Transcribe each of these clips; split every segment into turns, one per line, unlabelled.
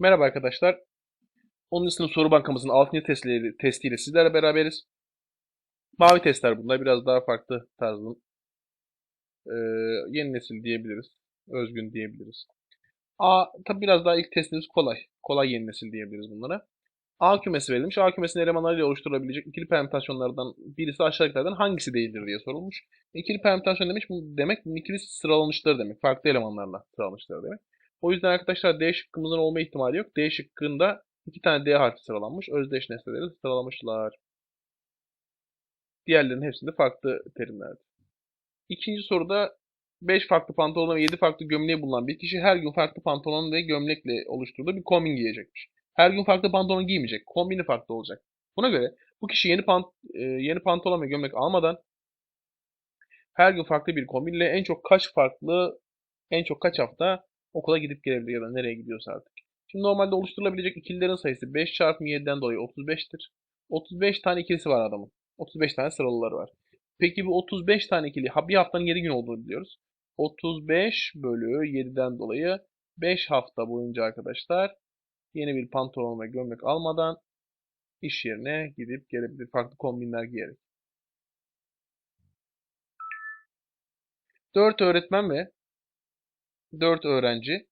Merhaba arkadaşlar. 10. sınıf soru bankamızın 6. testleri, testiyle sizlerle beraberiz. Mavi testler bunlar. Biraz daha farklı tarzın. Ee, yeni nesil diyebiliriz. Özgün diyebiliriz. A, tabi biraz daha ilk testimiz kolay. Kolay yeni nesil diyebiliriz bunlara. A kümesi verilmiş. A kümesinin elemanlarıyla oluşturulabilecek ikili permütasyonlardan birisi aşağıdakilerden hangisi değildir diye sorulmuş. İkili permütasyon demiş bu demek ikili sıralanışları demek. Farklı elemanlarla sıralanışları demek. O yüzden arkadaşlar D şıkkımızın olma ihtimali yok. D şıkkında iki tane D harfi sıralanmış. Özdeş nesneleri sıralamışlar. Diğerlerinin hepsinde farklı terimlerdi. İkinci soruda 5 farklı pantolon ve 7 farklı gömleği bulunan bir kişi her gün farklı pantolon ve gömlekle oluşturduğu bir kombin giyecekmiş. Her gün farklı pantolon giymeyecek. Kombini farklı olacak. Buna göre bu kişi yeni pant e, yeni pantolon ve gömlek almadan her gün farklı bir kombinle en çok kaç farklı en çok kaç hafta okula gidip gelebilir ya da nereye gidiyorsa artık. Şimdi normalde oluşturulabilecek ikililerin sayısı 5 çarpı 7'den dolayı 35'tir. 35 tane ikilisi var adamın. 35 tane sıralıları var. Peki bu 35 tane ikili bir haftanın 7 gün olduğunu biliyoruz. 35 bölü 7'den dolayı 5 hafta boyunca arkadaşlar yeni bir pantolon ve gömlek almadan iş yerine gidip gelebilir. Farklı kombinler giyerek. 4 öğretmen ve 4 öğrenci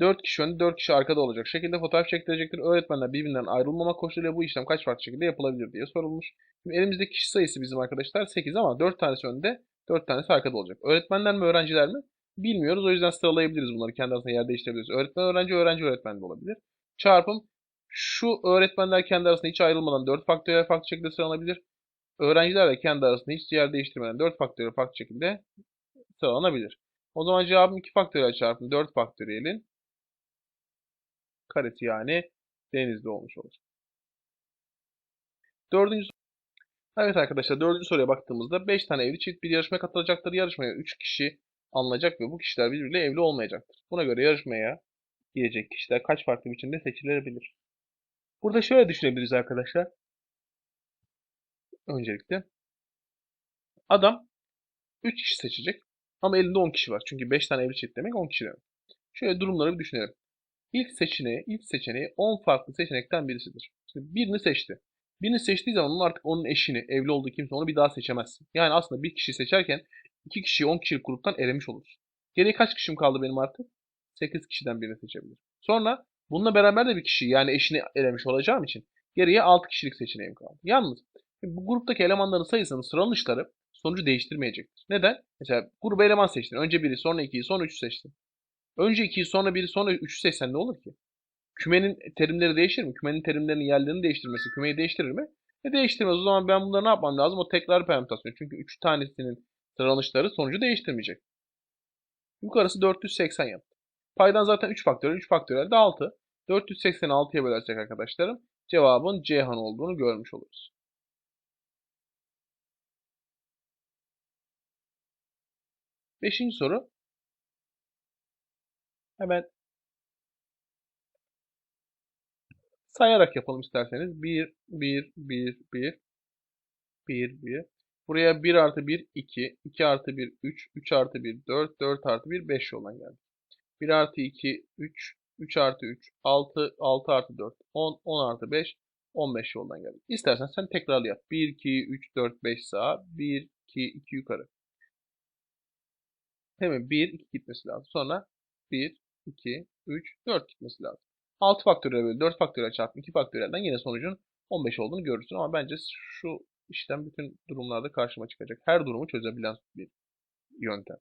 4 kişi önde 4 kişi arkada olacak şekilde fotoğraf çektirecektir. Öğretmenler birbirinden ayrılmamak koşuluyla bu işlem kaç farklı şekilde yapılabilir diye sorulmuş. Şimdi elimizdeki kişi sayısı bizim arkadaşlar 8 ama 4 tanesi önde 4 tanesi arkada olacak. Öğretmenler mi öğrenciler mi? Bilmiyoruz o yüzden sıralayabiliriz bunları. Kendi arasında yer değiştirebiliriz. Öğretmen öğrenci öğrenci öğretmen de olabilir. Çarpım şu öğretmenler kendi arasında hiç ayrılmadan 4 faktöriyel farklı şekilde sıralanabilir. Öğrenciler de kendi arasında hiç yer değiştirmeden 4 faktöriyel farklı şekilde sıralanabilir. O zaman cevabım 2 faktöriyel çarpım 4 faktöriyelin karesi yani denizde olmuş olur. Dördüncü Evet arkadaşlar dördüncü soruya baktığımızda 5 tane evli çift bir yarışmaya katılacaktır. Yarışmaya 3 kişi alınacak ve bu kişiler birbiriyle evli olmayacaktır. Buna göre yarışmaya girecek kişiler kaç farklı biçimde seçilebilir? Burada şöyle düşünebiliriz arkadaşlar. Öncelikle adam 3 kişi seçecek ama elinde 10 kişi var. Çünkü 5 tane evli çift demek 10 kişi demek. Şöyle durumları bir düşünelim. İlk seçeneği, ilk seçeneği 10 farklı seçenekten birisidir. Şimdi birini seçti. Birini seçtiği zaman onun artık onun eşini, evli olduğu kimse onu bir daha seçemezsin. Yani aslında bir kişi seçerken iki kişiyi 10 kişilik gruptan elemiş oluruz. Geriye kaç kişim kaldı benim artık? 8 kişiden birini seçebilirim. Sonra bununla beraber de bir kişi yani eşini elemiş olacağım için geriye 6 kişilik seçeneğim kaldı. Yalnız bu gruptaki elemanların sayısının sıralanışları sonucu değiştirmeyecektir. Neden? Mesela gruba eleman seçtin. Önce biri, sonra ikiyi, sonra üçü seçtin. Önce 2'yi sonra 1'i sonra 3'ü seçsen ne olur ki? Kümenin terimleri değişir mi? Kümenin terimlerinin yerlerini değiştirmesi kümeyi değiştirir mi? E değiştirmez. O zaman ben bunları ne yapmam lazım? O tekrar permütasyon. Çünkü 3 tanesinin sıralanışları sonucu değiştirmeyecek. Yukarısı 480 yaptı. Paydan zaten 3 faktörel. 3 faktörel de 6. 480'i 6'ya bölersek arkadaşlarım cevabın Ceyhan olduğunu görmüş oluruz. Beşinci soru. Hemen sayarak yapalım isterseniz. 1, 1, 1, 1, 1, 1. Buraya 1 artı 1, 2, 2 artı 1, 3, 3 artı 1, 4, 4 artı 1, 5 yoldan geldi. 1 artı 2, 3, 3 artı 3, 6, 6 artı 4, 10, 10 artı 5, 15 yoldan geldi. İstersen sen tekrarlı yap. 1, 2, 3, 4, 5 sağa, 1, 2, 2 yukarı. Hemen 1, 2 gitmesi lazım. Sonra 1, 2, 3, 4 gitmesi lazım. 6 faktöriyel bölü 4 faktöriyel çarpı 2 faktöriyelden yine sonucun 15 olduğunu görürsün. Ama bence şu işlem bütün durumlarda karşıma çıkacak. Her durumu çözebilen bir yöntem.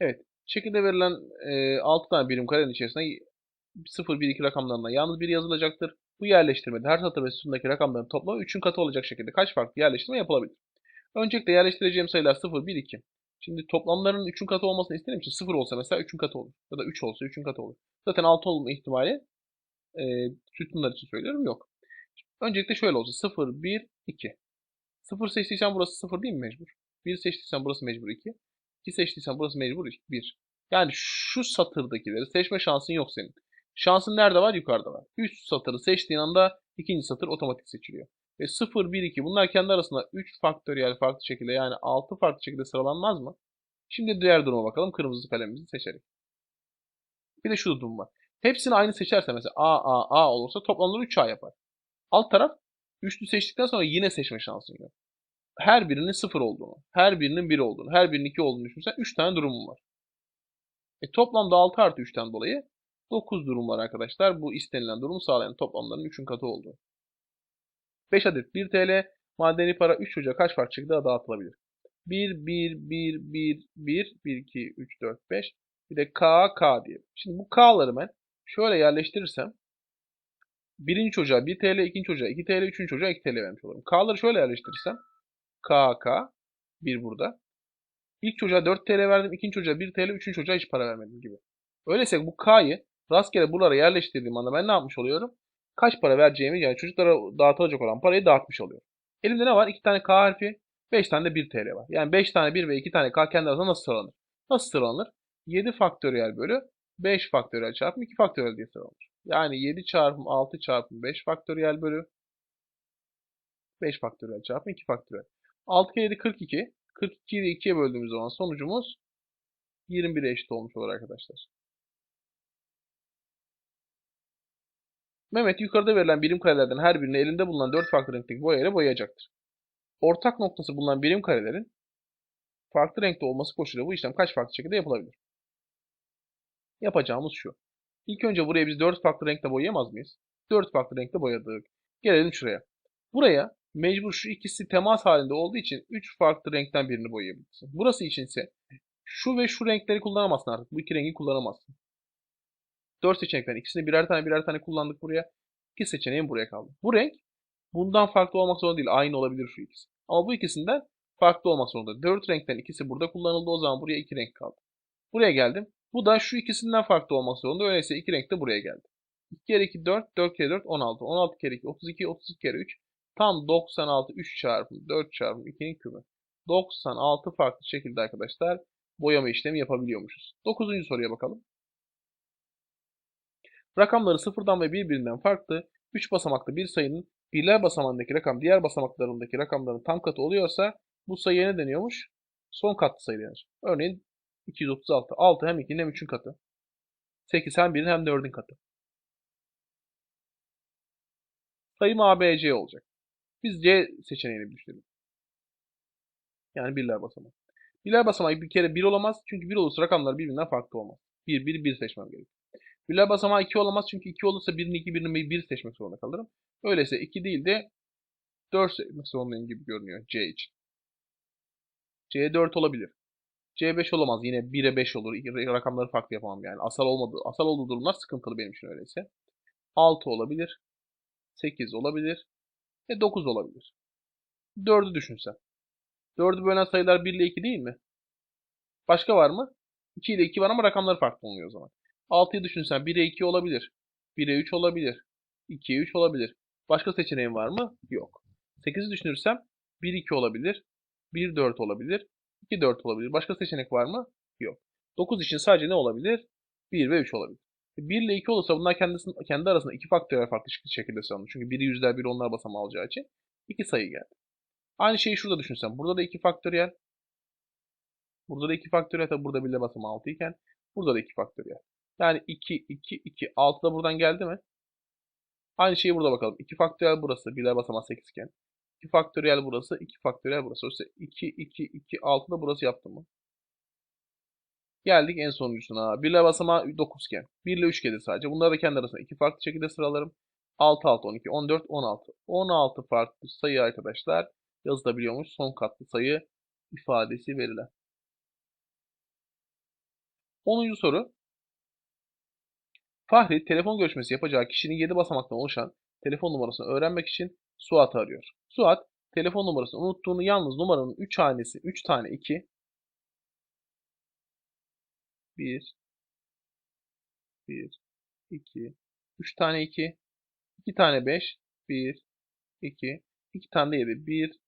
Evet. Şekilde verilen e, 6 tane birim karenin içerisinde 0, 1, 2 rakamlarından yalnız bir yazılacaktır. Bu yerleştirmede her satır ve sütundaki rakamların toplamı 3'ün katı olacak şekilde kaç farklı yerleştirme yapılabilir? Öncelikle yerleştireceğim sayılar 0, 1, 2. Şimdi toplamların 3'ün katı olmasını istediğim için 0 olsa mesela 3'ün katı olur. Ya da 3 olsa 3'ün katı olur. Zaten 6 olma ihtimali e, sütunlar için söylüyorum yok. Öncelikle şöyle olsa 0, 1, 2. 0 seçtiysen burası 0 değil mi mecbur? 1 seçtiysen burası mecbur 2. 2 seçtiysen burası mecbur 1. Yani şu satırdakileri seçme şansın yok senin. Şansın nerede var? Yukarıda var. Üst satırı seçtiğin anda ikinci satır otomatik seçiliyor. Ve 0, 1, 2 bunlar kendi arasında 3 faktöriyel farklı şekilde yani 6 farklı şekilde sıralanmaz mı? Şimdi diğer duruma bakalım. Kırmızı kalemimizi seçelim. Bir de şu durum var. Hepsini aynı seçerse mesela A, A, A olursa toplamları 3A yapar. Alt taraf üçlü seçtikten sonra yine seçme şansın yok. Her birinin 0 olduğunu, her birinin 1 olduğunu, her birinin 2 olduğunu düşünsen 3 tane durumum var. E, toplamda 6 artı 3'ten dolayı 9 durum var arkadaşlar. Bu istenilen durumu sağlayan toplamların 3'ün katı oldu. 5 adet 1 TL madeni para 3 çocuğa kaç farklı şekilde dağıtılabilir? 1, 1, 1, 1, 1, 1, 2, 3, 4, 5. Bir de K, K diye. Şimdi bu K'ları ben şöyle yerleştirirsem birinci çocuğa 1 TL, ikinci çocuğa 2 TL, üçüncü çocuğa 2 TL vermiş olurum. K'ları şöyle yerleştirirsem K, K, 1 burada. İlk çocuğa 4 TL verdim, ikinci çocuğa 1 TL, üçüncü çocuğa hiç para vermedim gibi. Öyleyse bu K'yı rastgele buralara yerleştirdiğim anda ben ne yapmış oluyorum? Kaç para vereceğimi yani çocuklara dağıtılacak olan parayı dağıtmış oluyorum. Elimde ne var? 2 tane K harfi, 5 tane de 1 TL var. Yani 5 tane 1 ve 2 tane K kendi arasında nasıl sıralanır? Nasıl sıralanır? 7 faktöriyel bölü 5 faktöriyel çarpım 2 faktöriyel diye sıralanır. Yani 7 çarpım 6 çarpım 5 faktöriyel bölü 5 faktöriyel çarpım 2 faktöriyel. 6 kere 7 42. 42'yi de 2'ye böldüğümüz zaman sonucumuz 21'e eşit olmuş olur arkadaşlar. Mehmet yukarıda verilen birim karelerden her birini elinde bulunan 4 farklı renkteki boyayla boyayacaktır. Ortak noktası bulunan birim karelerin farklı renkte olması koşuluyla bu işlem kaç farklı şekilde yapılabilir? Yapacağımız şu. İlk önce buraya biz 4 farklı renkte boyayamaz mıyız? 4 farklı renkte boyadık. Gelelim şuraya. Buraya mecbur şu ikisi temas halinde olduğu için 3 farklı renkten birini boyayabilirsin. Burası için ise şu ve şu renkleri kullanamazsın artık. Bu iki rengi kullanamazsın. 4 seçenekten ikisini birer tane birer tane kullandık buraya. İki seçeneğim buraya kaldı. Bu renk bundan farklı olmak zorunda değil. Aynı olabilir şu ikisi. Ama bu ikisinden farklı olmak zorunda. 4 renkten ikisi burada kullanıldı. O zaman buraya 2 renk kaldı. Buraya geldim. Bu da şu ikisinden farklı olmak zorunda. Öyleyse 2 renk de buraya geldi. 2 kere 2 4, 4 kere 4 16. 16 kere 2 32, 32 kere 3 tam 96 3 çarpı 4 çarpı 2'nin kübü. 96 farklı şekilde arkadaşlar boyama işlemi yapabiliyormuşuz. 9. soruya bakalım. Rakamları sıfırdan ve birbirinden farklı 3 basamaklı bir sayının birler basamağındaki rakam diğer basamaklarındaki rakamların tam katı oluyorsa bu sayıya ne deniyormuş? Son katlı sayı denir. Örneğin 236. 6 hem 2'nin hem 3'ün katı. 8 hem 1'in hem 4'ün katı. Sayım ABC olacak. Biz C seçeneğini düşünelim. Yani birler basamağı. Birler basamağı bir kere 1 olamaz. Çünkü 1 olursa rakamlar birbirinden farklı olmaz. 1, 1, 1 seçmem gerekiyor. Birler basamağı 2 olamaz. Çünkü 2 olursa 1'in 2, 1'in 1 seçmek zorunda kalırım. Öyleyse 2 değil de 4 seçmek zorundayım gibi görünüyor C için. C 4 olabilir. C5 olamaz. Yine 1'e 5 olur. Rakamları farklı yapamam yani. Asal olmadı. Asal olduğu durumlar sıkıntılı benim için öyleyse. 6 olabilir. 8 olabilir. Ve 9 olabilir. 4'ü düşünsem. 4'ü bölen sayılar 1 ile 2 değil mi? Başka var mı? 2 ile 2 var ama rakamları farklı oluyor o zaman. 6'yı düşünsen 1'e 2 olabilir. 1'e 3 olabilir. 2'ye 3 olabilir. Başka seçeneğim var mı? Yok. 8'i düşünürsem 1 2 olabilir. 1 4 olabilir. 2 4 olabilir. Başka seçenek var mı? Yok. 9 için sadece ne olabilir? 1 ve 3 olabilir. 1 ile 2 olursa bunlar kendisi, kendi arasında iki faktörel farklı şekilde sıralanır. Çünkü biri yüzler, biri onlar basamağı alacağı için iki sayı geldi. Aynı şeyi şurada düşünsem. Burada da 2 faktöriyel. Burada da 2 faktöriyel. Tabi burada bile basamağı 6 iken burada da 2 faktöriyel. Yani 2, 2, 2. 6 da buradan geldi mi? Aynı şeyi burada bakalım. 2 faktöriyel burası. Birler basamağı 8 iken. 2 faktöriyel burası. 2 faktöriyel burası. Oysa 2, 2, 2, 6 da burası yaptı mı? Geldik en sonuncusuna. 1 ile basamağı 9 iken. 1 ile 3 gelir sadece. Bunları da kendi arasında iki farklı şekilde sıralarım. 6, 6, 12, 14, 16. 16 farklı sayı arkadaşlar yazılabiliyormuş. Son katlı sayı ifadesi verilen. 10. soru. Fahri telefon görüşmesi yapacağı kişinin 7 basamaktan oluşan telefon numarasını öğrenmek için Suat'ı arıyor. Suat telefon numarasını unuttuğunu yalnız numaranın 3 hanesi 3 tane 2 1 1 2 3 tane 2 2 tane 5 1 2 2 tane de 7 1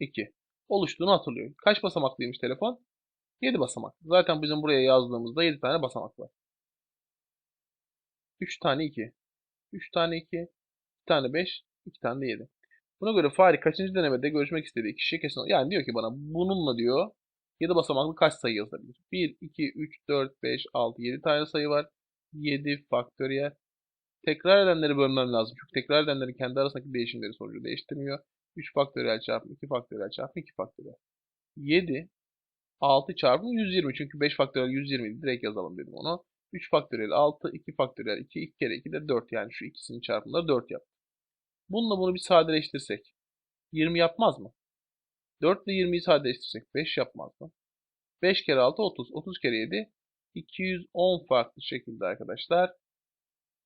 2 oluştuğunu hatırlıyor. Kaç basamaklıymış telefon? 7 basamak. Zaten bizim buraya yazdığımızda 7 tane basamak var. 3 tane 2 3 tane 2 2 tane 5 2 tane de 7. Buna göre Fahri kaçıncı denemede görüşmek istediği kişi kesin. Yani diyor ki bana bununla diyor 7 basamaklı kaç sayı yazılabilir? 1, 2, 3, 4, 5, 6, 7 tane sayı var. 7 faktöriyel. Tekrar edenleri bölmem lazım. Çünkü tekrar edenlerin kendi arasındaki değişimleri sonucu değiştirmiyor. 3 faktöriyel çarpı 2 faktöriyel çarpı 2 faktöriyel. 7 6 çarpı 120. Çünkü 5 faktöriyel 120 'ydi. direkt yazalım dedim onu. 3 faktöriyel 6, 2 faktöriyel 2, 2 kere 2 de 4 yani şu ikisinin çarpımları 4 yaptı. Bununla bunu bir sadeleştirsek 20 yapmaz mı? 4 ile 20'yi sadeleştirsek 5 yapmaz mı? 5 kere 6 30. 30 kere 7 210 farklı şekilde arkadaşlar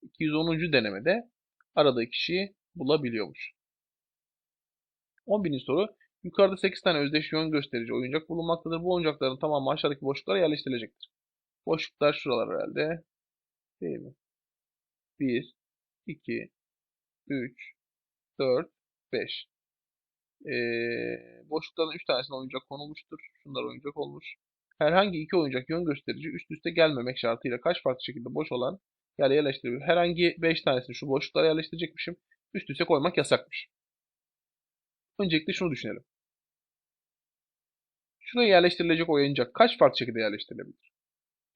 210. denemede aradığı kişiyi bulabiliyormuş. 11. soru. Yukarıda 8 tane özdeş yön gösterici oyuncak bulunmaktadır. Bu oyuncakların tamamı aşağıdaki boşluklara yerleştirilecektir. Boşluklar şuralar herhalde. Değil mi? 1, 2, 3, 4, 5. Ee, boşlukların 3 tanesine oyuncak konulmuştur. Şunlar oyuncak olmuş. Herhangi iki oyuncak yön gösterici üst üste gelmemek şartıyla kaç farklı şekilde boş olan yere yerleştirilir. Herhangi 5 tanesini şu boşluklara yerleştirecekmişim. Üst üste koymak yasakmış. Öncelikle şunu düşünelim. Şuraya yerleştirilecek oyuncak kaç farklı şekilde yerleştirilebilir?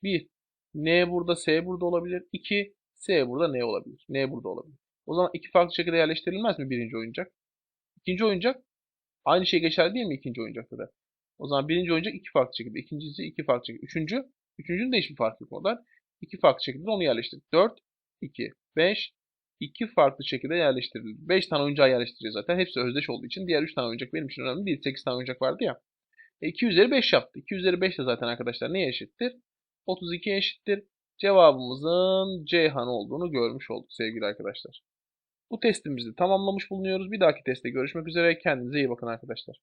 1. N burada, S burada olabilir. 2. S burada, N olabilir. N burada olabilir. O zaman iki farklı şekilde yerleştirilmez mi birinci oyuncak? İkinci oyuncak aynı şey geçerli değil mi ikinci oyuncakta da? O zaman birinci oyuncak iki farklı şekilde, ikincisi iki farklı şekilde. Üçüncü, üçüncünün de hiçbir farkı yok oradan. İki farklı şekilde onu yerleştir. 4, 2, 5, iki farklı şekilde yerleştirildi. 5 tane oyuncağı yerleştireceğiz zaten. Hepsi özdeş olduğu için. Diğer 3 tane oyuncak benim için önemli değil. 8 tane oyuncak vardı ya. E 2 üzeri 5 yaptı. 2 üzeri 5 de zaten arkadaşlar neye eşittir? 32 eşittir. Cevabımızın Ceyhan olduğunu görmüş olduk sevgili arkadaşlar. Bu testimizi tamamlamış bulunuyoruz. Bir dahaki testte görüşmek üzere. Kendinize iyi bakın arkadaşlar.